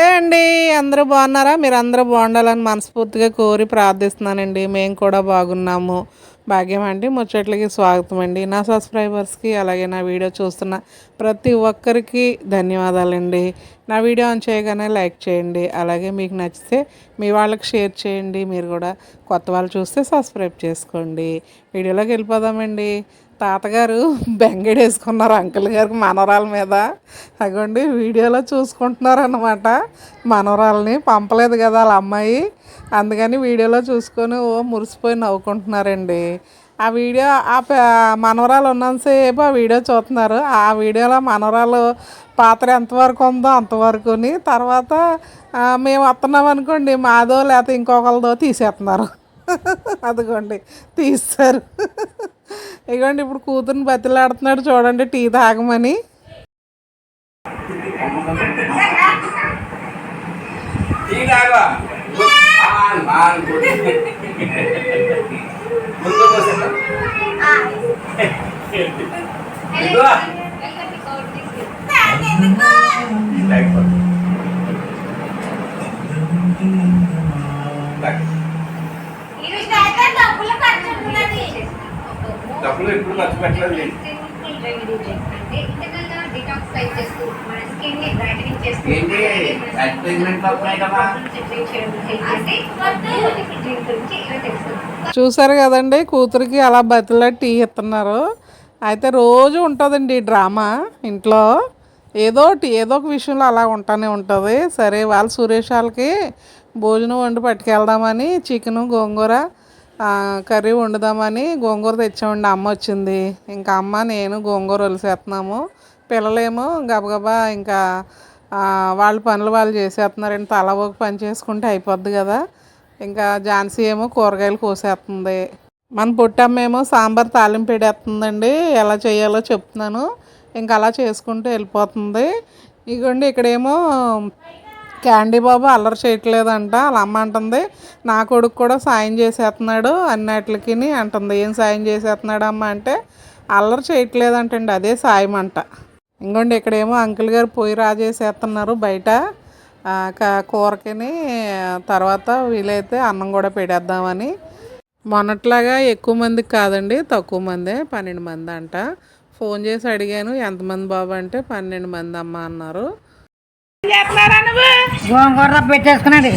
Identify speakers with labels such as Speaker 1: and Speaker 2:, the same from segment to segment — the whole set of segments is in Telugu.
Speaker 1: అదే అండి. అందరూ బాగున్నారా? మీరు అందరూ బాగుండాలని మనస్ఫూర్తిగా కోరి ప్రార్థిస్తున్నానండి. మేము కూడా బాగున్నాము. భాగ్యం అండి. ముచ్చట్లకి స్వాగతం అండి. నా సబ్స్క్రైబర్స్కి అలాగే నా వీడియో చూస్తున్న ప్రతి ఒక్కరికి ధన్యవాదాలండి. నా వీడియో ఆన్ చేయగానే లైక్ చేయండి. అలాగే మీకు నచ్చితే మీ వాళ్ళకి షేర్ చేయండి. మీరు కూడా కొత్త వాళ్ళు చూస్తే సబ్స్క్రైబ్ చేసుకోండి. వీడియోలోకి వెళ్ళిపోదామండి. తాతగారు బెంగడేసుకున్నారు అంకుల్ గారికి మనవరాల మీద. అగోండి వీడియోలో చూసుకుంటున్నారు అనమాట మనవరాలని పంపలేదు కదా వాళ్ళ అమ్మాయి. అందుకని వీడియోలో చూసుకొని ఓ మురిసిపోయి నవ్వుకుంటున్నారండి. ఆ వీడియో ఆ మనవరాలు ఉన్నంతసేపు ఆ వీడియో చూస్తున్నారు. ఆ వీడియోలో మనవరాలు పాత్ర ఎంతవరకు ఉందో అంతవరకుని తర్వాత మేము వస్తున్నాం అనుకోండి మాదో లేకపోతే ఇంకొకరిదో తీసేస్తున్నారు. అదిగోండి తీస్తారు. ఇగోండి ఇప్పుడు కూతుర్ని బతిలాడుతున్నాడు చూడండి టీ తాగమని.
Speaker 2: ముందు పోసేట ఇదిగో లైక్ కొట్టు. లైక్. డబ్బులు ఎప్పుడు ఖర్చు పెట్టలేదు నేను. ఏంటి అడ్వర్టైజ్మెంట్ వస్తున్నాయి కదా
Speaker 1: చూసారు కదండి కూతురికి అలా బతిలా టీ ఇస్తున్నారు. అయితే రోజు ఉంటుందండి ఈ డ్రామా ఇంట్లో. ఏదో ఒకటి ఏదో ఒక విషయంలో అలా ఉంటానే ఉంటుంది. సరే వాళ్ళ సురేష్ వాళ్ళకి భోజనం వండి పట్టుకెళ్దామని చికెను గోంగూర కర్రీ వండుదామని గోంగూర తెచ్చామండి. అమ్మ వచ్చింది. ఇంకా అమ్మ నేను గోంగూర వలిసేస్తున్నాము. పిల్లలేమో గబగబా ఇంకా వాళ్ళ పనులు వాళ్ళు చేసేస్తున్నారండి. తల ఒక పని చేసుకుంటే అయిపోద్ది కదా. ఇంకా ఝాన్సీ ఏమో కూరగాయలు కోసేస్తుంది. మన పుట్టమ్మ ఏమో సాంబార్ తాలింపు పెడేస్తుందండి ఎలా చేయాలో చెప్తున్నాను. ఇంకా అలా చేసుకుంటూ వెళ్ళిపోతుంది. ఇగోండి ఇక్కడేమో క్యాండీ బాబు అల్లరి చేయట్లేదంట. వాళ్ళ అమ్మ అంటుంది నా కొడుకు కూడా సాయం చేసేస్తున్నాడు అన్నట్లకి అంటుంది. ఏం సాయం చేసేస్తున్నాడు అమ్మ అంటే అల్లరి చేయట్లేదంటండి అదే సాయం అంట. ఇంకోండి ఇక్కడేమో అంకుల్ గారు పొయ్యి రాజేసేస్తున్నారు. బయట కూరకిని తర్వాత వీలైతే అన్నం కూడా పెడేద్దామని. మొన్నట్లాగా ఎక్కువ మందికి కాదండి తక్కువ మందే పన్నెండు మంది అంట. ఫోన్ చేసి అడిగాను ఎంతమంది బాబు? అంటే పన్నెండు మంది అమ్మ అన్నారు. చేస్తున్నారా నువ్వు?
Speaker 3: గోంగూర పెట్టేసుకున్నాడు.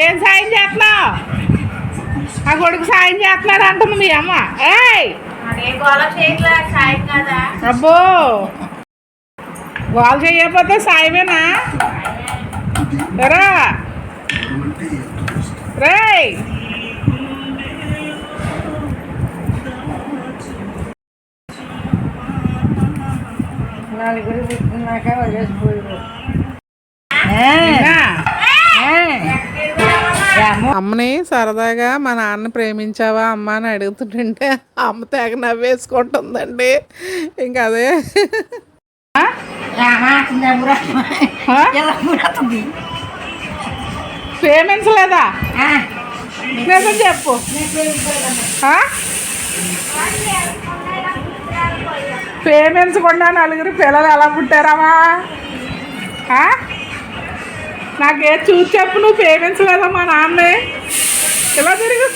Speaker 1: ఏం సాయం చేస్తున్నావు? ఆ కొడుకు సాయం చేస్తున్నాడు అంటుంది మీ అమ్మ. ఏయ్! అబ్బో! వాళ్ళు చేయకపోతే సాయమేనా? రా. రేయ్!
Speaker 3: నలుగురు పుట్టినాక వదిలేసిపోయారు
Speaker 1: అమ్మని సరదాగా మా నాన్న ప్రేమించావా అమ్మ అని అడుగుతుంటే అమ్మ తెగ నవ్వేసుకుంటుందండి. ఇంకా అదే. ప్రేమించలేదా నిజం చెప్పు. ఆ? ప్రేమించకుండా నలుగురు పిల్లలు ఎలా పుట్టారమ్మా? నాకే చూసి చెప్పు నువ్వు ప్రేమించలేదా మా నాన్నే ఇలా తిరుగు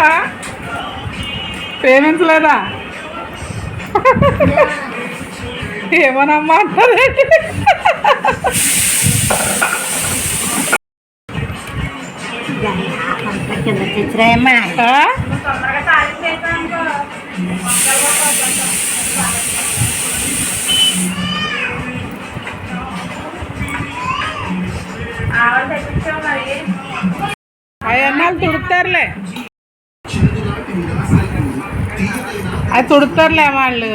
Speaker 1: ఆ? ప్రేమించలేదా ఏమోనమ్మా అంటారేంటి
Speaker 3: కింద తెచ్చిరాయమ్మా
Speaker 1: ఆ? అవన్నాళ్ళు తుడుతారులే అది తుడుతారులే వాళ్ళు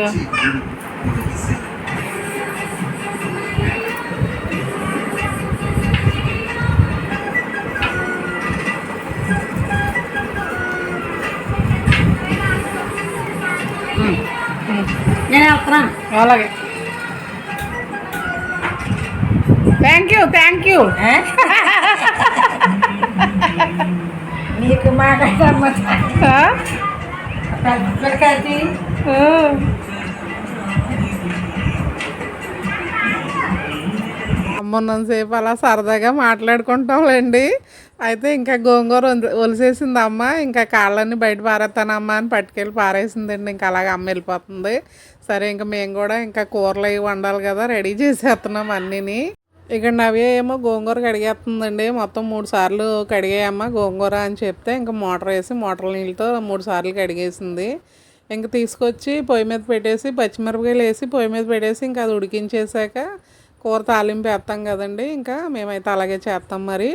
Speaker 3: నేనే వస్తున్నాను
Speaker 1: అలాగే. థ్యాంక్ యూ థ్యాంక్ యూ
Speaker 3: నీకు
Speaker 1: మాట అమ్మన్నంతసేపు అలా సరదాగా మాట్లాడుకుంటాంలేండి. అయితే ఇంకా గోంగూర ఒలిసేసింది అమ్మ. ఇంకా కాళ్ళని బయట పారేస్తానమ్మా అని పట్టుకెళ్ళి పారేసిందండి. ఇంకా అలాగే అమ్మ వెళ్ళిపోతుంది. సరే ఇంకా మేము కూడా ఇంకా కూరలు అవి వండాలి కదా రెడీ చేసేస్తున్నాం అన్నీని. ఇక్కడ నవ్య ఏమో గోంగూర కడిగేస్తుందండి. మొత్తం మూడు సార్లు కడిగేయమ్మ గోంగూర అని చెప్తే ఇంకా మోటార్ వేసి మోటార్ నీళ్ళతో మూడు సార్లు కడిగేసింది. ఇంకా తీసుకొచ్చి పొయ్యి మీద పెట్టేసి పచ్చిమిరపకాయలు వేసి పొయ్యి మీద పెట్టేసి ఇంకా అది ఉడికించేసాక కూర తాలింపు వేస్తాం కదండి. ఇంకా మేమైతే అలాగే చేస్తాం మరి.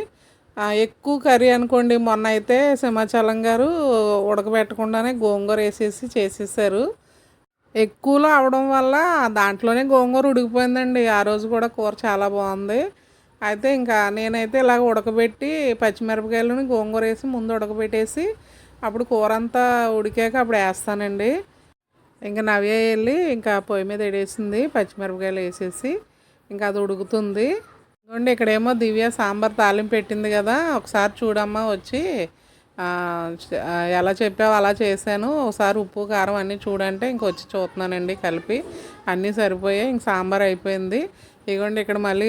Speaker 1: ఎక్కువ కర్రీ అనుకోండి మొన్న అయితే సింహాచలం గారు ఉడకబెట్టకుండానే గోంగూర వేసేసి చేసేసారు. ఎక్కువలో అవడం వల్ల దాంట్లోనే గోంగూర ఉడికిపోయిందండి. ఆ రోజు కూడా కూర చాలా బాగుంది. అయితే ఇంకా నేనైతే ఇలాగ ఉడకబెట్టి పచ్చిమిరపకాయలను గోంగూర వేసి ముందు ఉడకబెట్టేసి అప్పుడు కూర అంతా ఉడికాక అప్పుడు వేస్తానండి. ఇంకా నవ్య వెళ్ళి ఇంకా పొయ్యి మీద వేడేసింది పచ్చిమిరపకాయలు వేసేసి. ఇంకా అది ఉడుకుతుంది. ఇదిగోండి ఇక్కడేమో దివ్య సాంబార్ తాలింపు పెట్టింది కదా ఒకసారి చూడమ్మా వచ్చి. ఎలా చెప్పావు అలా చేశాను ఒకసారి ఉప్పు కారం అన్నీ చూడంటే ఇంక వచ్చి చూస్తున్నానండి కలిపి. అన్నీ సరిపోయాయి ఇంక సాంబార్ అయిపోయింది. ఇదిగోండి ఇక్కడ మళ్ళీ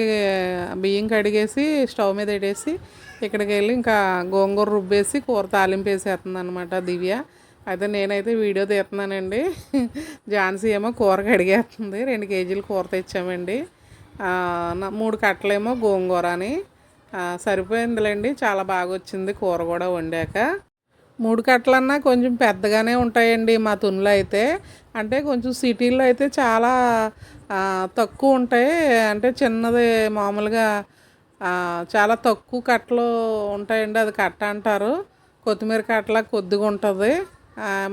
Speaker 1: బియ్యం కడిగేసి స్టవ్ మీద పెట్టేసి ఇక్కడికి వెళ్ళి ఇంకా గోంగూర రుబ్బేసి కూర తాలింపు వేసేస్తుంది అనమాట దివ్య. అయితే నేనైతే వీడియో తీస్తున్నానండి. ఝాన్సీ ఏమో కూర కడిగేస్తుంది రెండు కేజీలు కూర తెచ్చామండి. మూడు కట్టలేమో గోంగూర అని. సరిపోయిందిలేండి చాలా బాగా వచ్చింది కూర కూడా వండాక. మూడు కట్టలన్నా కొంచెం పెద్దగానే ఉంటాయండి మా తునులు అయితే. అంటే కొంచెం సిటీల్లో అయితే చాలా తక్కువ ఉంటాయి. అంటే చిన్నది మామూలుగా చాలా తక్కువ కట్టలు ఉంటాయండి అది కట్ట అంటారు. కొత్తిమీర కట్టలా కొద్దిగా ఉంటుంది.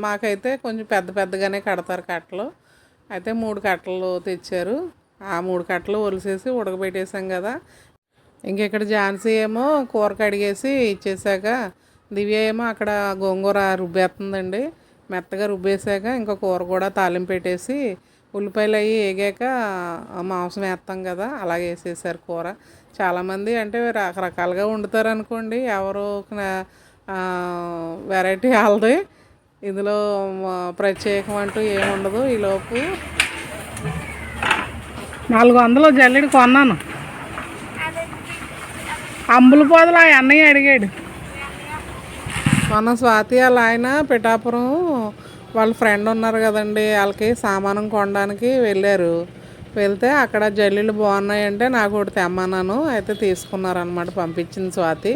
Speaker 1: మాకైతే కొంచెం పెద్ద పెద్దగానే కడతారు కట్టలు. అయితే మూడు కట్టలు తెచ్చారు. ఆ మూడు కట్టలు ఒలిసేసి ఉడకబెట్టేసాం కదా. ఇంకెక్కడ ఝాన్సీ ఏమో కూర కడిగేసి ఇచ్చేసాక దివ్య ఏమో అక్కడ గోంగూర రుబ్బేస్తుందండి మెత్తగా రుబ్బేసాక ఇంకా కూర కూడా తాలింపు పెట్టేసి ఉల్లిపాయలు అవి వేగాక మాంసం వేస్తాం కదా అలాగే వేసేసారు కూర. చాలామంది అంటే రకరకాలుగా వండుతారు అనుకోండి ఎవరు వెరైటీ వాళ్ళది. ఇందులో ప్రత్యేకం అంటూ ఏముండదు. ఈలోపు నాలుగు వందలు జల్లెడు కొన్నాను. అంబుల పోదలు ఆ అన్నయ్య అడిగాడు. మన స్వాతి వాళ్ళ ఆయన పిఠాపురం వాళ్ళ ఫ్రెండ్ ఉన్నారు కదండి వాళ్ళకి సామానం కొనడానికి వెళ్ళారు. వెళ్తే అక్కడ జల్లీలు బాగున్నాయంటే నాకు ఒకటి తెమ్మన్నాను అయితే తీసుకున్నారనమాట పంపించింది స్వాతి.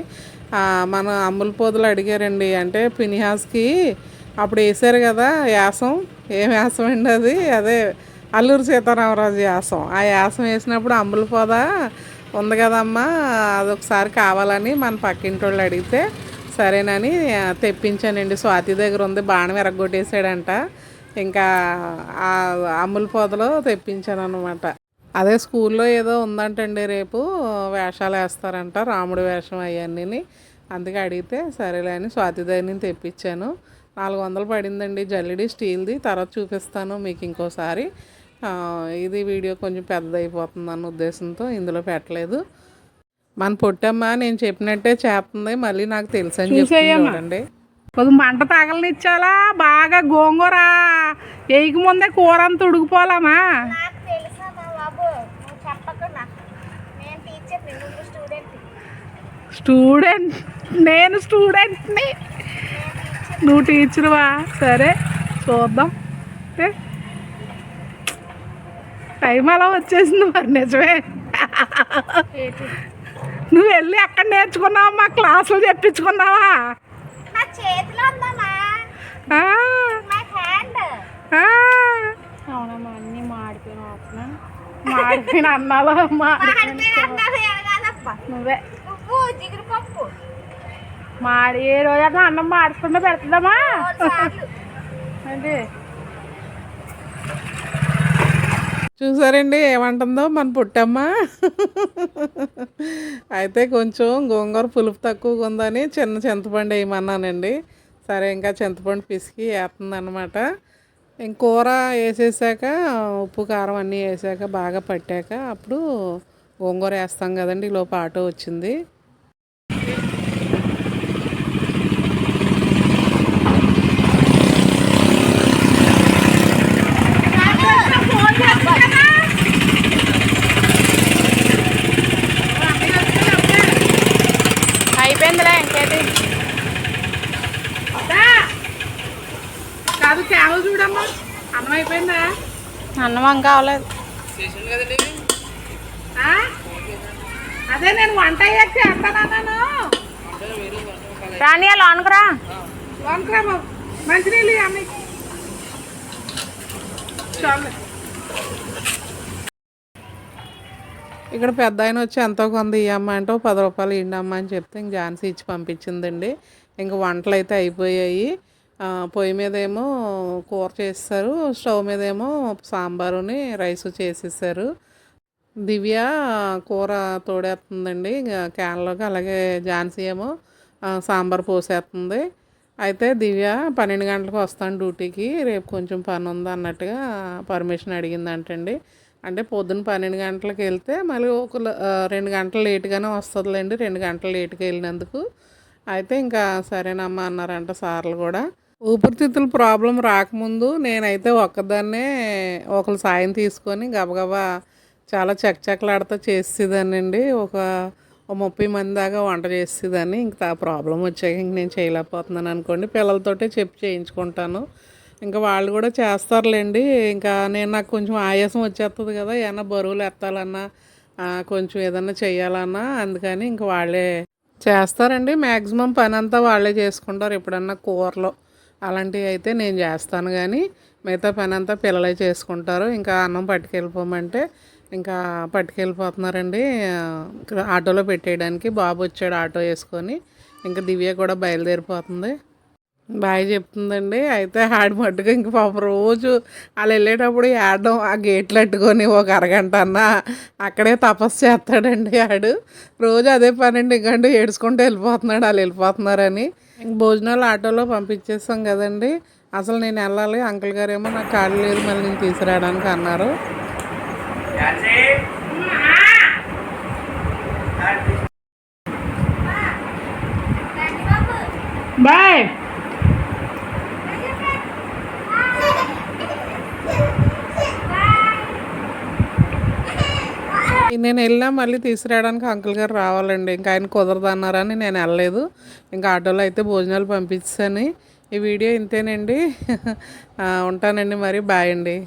Speaker 1: మన అమ్ముల పోదులు అడిగారండి అంటే పినిహాస్కి అప్పుడు వేసారు కదా యాసం. ఏం యాసం అండి అది? అదే అల్లూరు సీతారామరాజు యాసం. ఆ యాసం వేసినప్పుడు అంబుల పొద ఉంది కదమ్మా అదొకసారి కావాలని మన పక్కింటి వాళ్ళు అడిగితే సరేనని తెప్పించానండి. స్వాతి దగ్గర ఉంది బాణం ఎరగొట్టేసాడంట ఇంకా ఆ అమ్ముల పొదలో తెప్పించాను అనమాట అదే స్కూల్లో ఏదో ఉందంటండి రేపు వేషాలు వేస్తారంట రాముడి వేషం అవన్నీ అందుకే అడిగితే సరేలే అని స్వాతి దగ్గర తెప్పించాను. నాలుగు వందలు పడిందండి జల్లిడి స్టీల్ది తర్వాత చూపిస్తాను మీకు ఇంకోసారి. ఇది వీడియో కొంచెం పెద్దదైపోతుంది అన్న ఉద్దేశంతో ఇందులో పెట్టలేదు. మన పొట్టమ్మ నేను చెప్పినట్టే చేస్తుంది. మళ్ళీ నాకు తెలుసు అని చెప్పి చూడండి.
Speaker 4: కొద్ది మంట తగలనిచ్చాలా బాగా గోంగూర. వేయక ముందే కూర అంతా ఉడికిపోలామా
Speaker 3: నాకు తెలుసా బాబు నువ్వు చెప్పకుండా. నేను టీచర్ నువ్వు స్టూడెంట్
Speaker 4: స్టూడెంట్ నేను స్టూడెంట్ని. నువ్వు టీచర్వా సరే చూద్దాం? టైం అలా వచ్చేసింది మరి నిజమే. నువ్వు వెళ్ళి ఎక్కడ నేర్చుకున్నావా మా క్లాసులు చెప్పించుకున్నావా?
Speaker 3: నా చేతిలో ఉందమ్మా
Speaker 4: ఆ,
Speaker 3: మై హ్యాండ్
Speaker 4: ఆ.
Speaker 3: అవునమ్మా అన్నీ మాడిపోయిన వాసన.
Speaker 4: మాడిపోయిన అన్నాలో
Speaker 3: మాడిపోయిన
Speaker 4: నువ్వే. మాడి ఏ రోజన్నా అన్నం మాడకుండా పెడుతుందమ్మా. అంటే
Speaker 1: చూసారండి ఏమంటుందో మన పుట్టమ్మ. అయితే కొంచెం గోంగూర పులుపు తక్కువగా ఉందని చిన్న చింతపండు వేయమన్నానండి. సరే ఇంకా చింతపండు పిసికి వేస్తుందన్నమాట. ఇంక కూర వేసేసాక ఉప్పు కారం అన్నీ వేసాక బాగా పట్టాక అప్పుడు గోంగూర వేస్తాం కదండి ఈ లోపు ఆటో వచ్చింది.
Speaker 3: అవ్వలేదు
Speaker 4: ఆ? అదే నేను వంట అయ్యాక చేస్తానన్నాను
Speaker 3: రాని లోనకురా
Speaker 4: లోనకురా బాబు. మంచినీళ్ళు చాలు.
Speaker 1: ఇక్కడ పెద్ద ఆయన వచ్చి ఎంతో కొంత ఇవ్వమ్మ అంటే పది రూపాయలు ఇవ్వండి అని చెప్తే ఇంక ఝాన్సీ ఇచ్చి పంపించిందండి. ఇంక వంటలు అయితే అయిపోయాయి. పొయ్యి మీద ఏమో కూర చేస్తారు స్టవ్ మీద ఏమో సాంబారుని రైస్ చేసేసారు. దివ్య కూర తోడేస్తుందండి ఇంకా క్యాన్లోకి అలాగే ఝాన్సీ ఏమో సాంబార్ పోసేస్తుంది అయితే దివ్య పన్నెండు గంటలకు వస్తాను డ్యూటీకి రేపు కొంచెం పని ఉంది అన్నట్టుగా పర్మిషన్ అడిగిందంటండి. అంటే పొద్దున్న పన్నెండు గంటలకు వెళ్తే మళ్ళీ ఒక రెండు గంటలు లేట్గానే వస్తుందిలేండి రెండు గంటలు లేట్గా వెళ్ళినందుకు. అయితే ఇంకా సరేనమ్మా అన్నారంట సార్లు కూడా. ఊపిరితిత్తుల ప్రాబ్లం రాకముందు నేనైతే ఒక్కదాన్నే ఒకరు సాయం తీసుకొని గబగబా చాలా చకచకలాడుతూ చేసేదానండి ఒక ముప్పై మంది దాకా వంట చేసేదాన్ని. ఇంకా ఆ ప్రాబ్లం వచ్చాక ఇంక నేను చేయలేకపోతున్నాను అనుకోండి. పిల్లలతోటే చెప్పి చేయించుకుంటాను. ఇంకా వాళ్ళు కూడా చేస్తారులేండి. ఇంకా నేను నాకు కొంచెం ఆయాసం వచ్చేస్తుంది కదా. ఏమన్నా బరువులు ఎత్తాలన్నా కొంచెం ఏదన్నా చేయాలన్నా అందుకని ఇంక వాళ్ళే చేస్తారండి. మ్యాక్సిమం పని అంతా వాళ్ళే చేసుకుంటారు ఎప్పుడన్నా కూరలో. అలాంటివి అయితే నేను చేస్తాను కానీ మిగతా పని అంతా పిల్లలే చేసుకుంటారు. ఇంకా అన్నం పట్టుకెళ్ళిపోమంటే ఇంకా పట్టుకెళ్ళిపోతున్నారండి. ఆటోలో పెట్టేయడానికి బాబు వచ్చాడు ఆటో వేసుకొని. ఇంకా దివ్య కూడా బయలుదేరిపోతుంది. బాయ్ చెప్తుందండి. అయితే ఆడి మట్టుగా ఇంక పాపం రోజు వాళ్ళు వెళ్ళేటప్పుడు ఆడడం ఆ గేట్లు అట్టుకొని ఒక అరగంట అన్న అక్కడే తపస్సు చేస్తాడండి ఆడు. రోజు అదే పని అండి ఇంకంటే ఏడుచుకుంటూ వెళ్ళిపోతున్నాడు. వాళ్ళు వెళ్ళిపోతున్నారని. భోజనాలు ఆటోలో పంపించేస్తాం కదండి. అసలు నేను వెళ్ళాలి. అంకుల్ గారు ఏమో నాకు ఖాళీ లేదు మళ్ళీ నేను తీసుకురావడానికి అన్నారు.
Speaker 4: బాయ్.
Speaker 1: నేను వెళ్ళినా మళ్ళీ తీసుకురావడానికి అంకుల్ గారు రావాలండి. ఇంకా ఆయన కుదరదన్నారని నేను వెళ్ళలేదు. ఇంకా ఆటోలో అయితే భోజనాలు పంపించాను. ఈ వీడియో ఇంతేనండి. ఉంటానండి మరి. బాయ్ అండి.